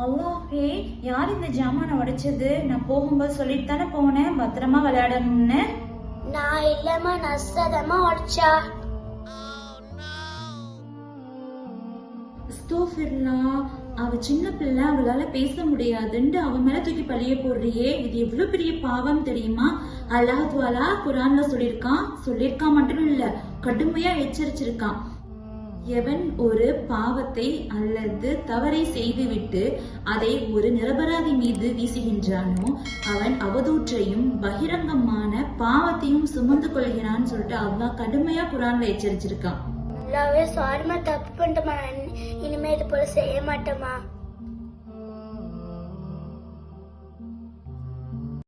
யார் இந்த ஜாமானை உடைச்சது? நான் போகும்போது சொல்லிட்டு தானே போனேன் பத்திரமா விளையாடணும்னு. நான் இல்லம்மா நஷ்டதமா உடைச்சா. ஸ்தோஃபிர்லா அவ சின்ன பிள்ளை அவளால பேச முடியாதுன்ட்டு அவ மேல தூக்கி பழிய போடுறியே. இது எவ்வளவு பெரிய பாவம் தெரியுமா? அல்லாஹ் துவாலா குரான்ல சொல்லியிருக்கான். சொல்லியிருக்கான் மட்டும் இல்ல கடுமையா எச்சரிச்சிருக்கான். எவன் ஒரு பாவத்தை அல்லது தவறை செய்துவிட்டு அதை ஒரு நிரபராதி மீது வீசுகின்றானோ அவன் அவதூற்றையும் பகிரங்கமான பாவத்தையும் சுமந்து கொள்கிறான்னு சொல்லிட்டு அவ்வா கடுமையா குரான்ல எச்சரிச்சிருக்கான். நல்லாவே தப்பு பண்ணிட்டோமா இனிமே இது போல செய்ய மாட்டோமா?